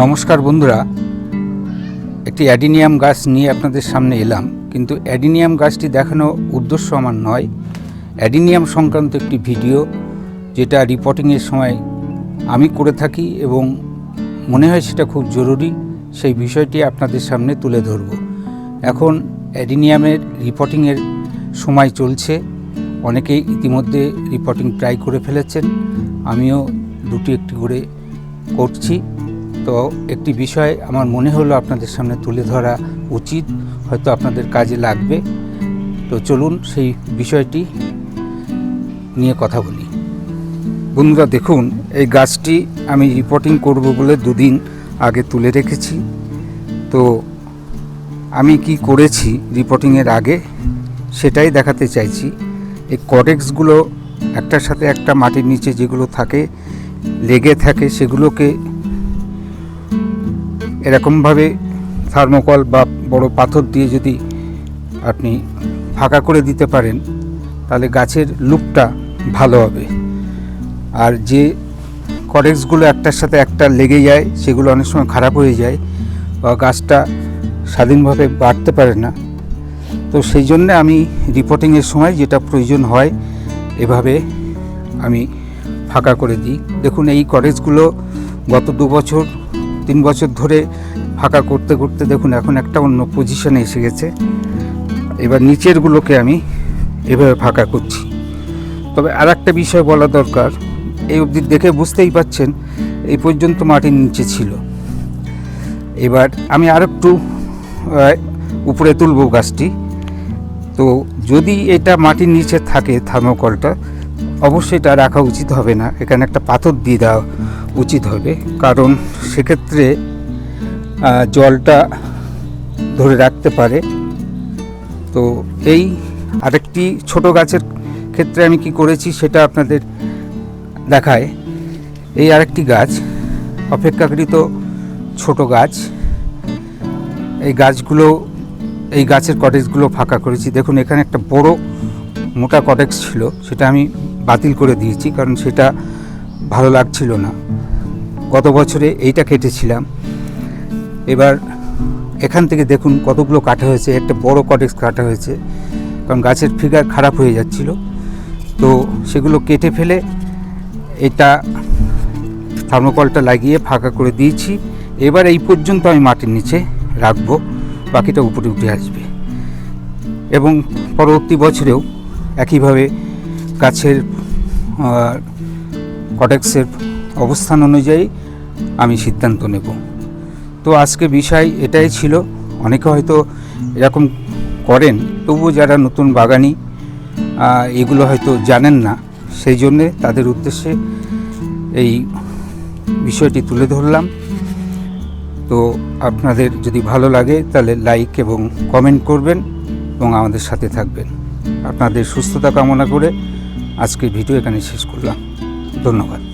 নমস্কার বন্ধুরা। একটি অ্যাডিনিয়াম গাছ নিয়ে আপনাদের সামনে এলাম, কিন্তু অ্যাডিনিয়াম গাছটি দেখানো উদ্দেশ্য আমার নয়। অ্যাডিনিয়াম সংক্রান্ত একটি ভিডিও, যেটা রিপোর্টিংয়ের সময় আমি করে থাকি এবং মনে হয় সেটা খুব জরুরি, সেই বিষয়টি আপনাদের সামনে তুলে ধরব। এখন অ্যাডিনিয়ামের রিপোর্টিংয়ের সময় চলছে। অনেকেই ইতিমধ্যে রিপোর্টিং ট্রাই করে ফেলেছেন। আমিও দুটি একটি করে করছি। তো একটি বিষয় আমার মনে হলো আপনাদের সামনে তুলে ধরা উচিত, হয়তো আপনাদের কাজে লাগবে। তো চলুন সেই বিষয়টি নিয়ে কথা বলি। বন্ধুরা, দেখুন, এই গাছটি আমি রিপোর্টিং করব বলে দুদিন আগে তুলে রেখেছি। তো আমি কি করেছি রিপোর্টিংয়ের আগে, সেটাই দেখাতে চাইছি। এই কডেক্সগুলো একটার সাথে একটা মাটির নিচে যেগুলো থাকে, লেগে থাকে, সেগুলোকে এরকমভাবে থার্মোকল বা বড় পাথর দিয়ে যদি আপনি ফাঁকা করে দিতে পারেন, তাহলে গাছের লুকটা ভালো হবে। আর যে কডেক্সগুলো একটার সাথে একটা লেগে যায়, সেগুলো অনেক সময় খারাপ হয়ে যায় বা গাছটা স্বাধীনভাবে বাড়তে পারে না। তো সেই জন্য আমি রিপোর্টিংয়ের সময় যেটা প্রয়োজন হয়, এভাবে আমি ফাঁকা করে দিই। দেখুন, এই কলেজগুলো গত দু বছর তিন বছর ধরে ফাঁকা করতে করতে দেখুন এখন একটা অন্য পজিশনে এসে গেছে। এবার নিচেরগুলোকে আমি এভাবে ফাঁকা করছি। তবে আর একটা বিষয় বলা দরকার, এই অবধি দেখে বুঝতেই পাচ্ছেন এই পর্যন্ত মাটির নিচে ছিল। এবার আমি আর একটু উপরে তুলব গাছটি। তো যদি এটা মাটির নিচে থাকে থার্মোকলটা, অবশ্যই এটা রাখা উচিত হবে না। এখানে একটা পাথর দিয়ে দেওয়া উচিত হবে। কারণ সেক্ষেত্রে জলটা ধরে রাখতে পারে। তো এই আরেকটি ছোট গাছের ক্ষেত্রে আমি কি করেছি সেটা আপনাদের দেখায়। এই আরেকটি গাছ, অপেক্ষাকৃত ছোট গাছ। এই গাছগুলো, এই গাছের কটেজগুলো ফাঁকা করেছি। দেখুন, এখানে একটা বড় মোটা কটেক্স ছিল, সেটা আমি বাতিল করে দিয়েছি। কারণ সেটা ভালো লাগছিল না। গত বছরে এইটা কেটেছিলাম। এবার এখান থেকে দেখুন কতগুলো কাটা হয়েছে। একটা বড় কটেক্স কাটা হয়েছে। কারণ গাছের ফিগার খারাপ হয়ে যাচ্ছিল। তো সেগুলো কেটে ফেলে এটা থার্মোকলটা লাগিয়ে ফাঁকা করে দিয়েছি। এবার এই পর্যন্ত আমি মাটির নিচে রাখব। বাকিটা উপরে উঠে আসবে। এবং পরবর্তী বছরেও একইভাবে গাছের আহ, কটেক্সের অবস্থান অনুযায়ী আমি সিদ্ধান্ত নেব। তো আজকে বিষয় এটাই ছিল। অনেকে হয়তো এরকম করেন তবুও যারা নতুন বাগানি এগুলো হয়তো জানেন না সেই জন্যে তাদের উদ্দেশ্যে এই বিষয়টি তুলে ধরলাম। তো আপনাদের যদি ভালো লাগে তাহলে লাইক এবং কমেন্ট করবেন এবং আমাদের সাথে থাকবেন। আপনাদের সুস্থতা কামনা করে আজকের ভিডিও এখানে শেষ করলাম। ধন্যবাদ।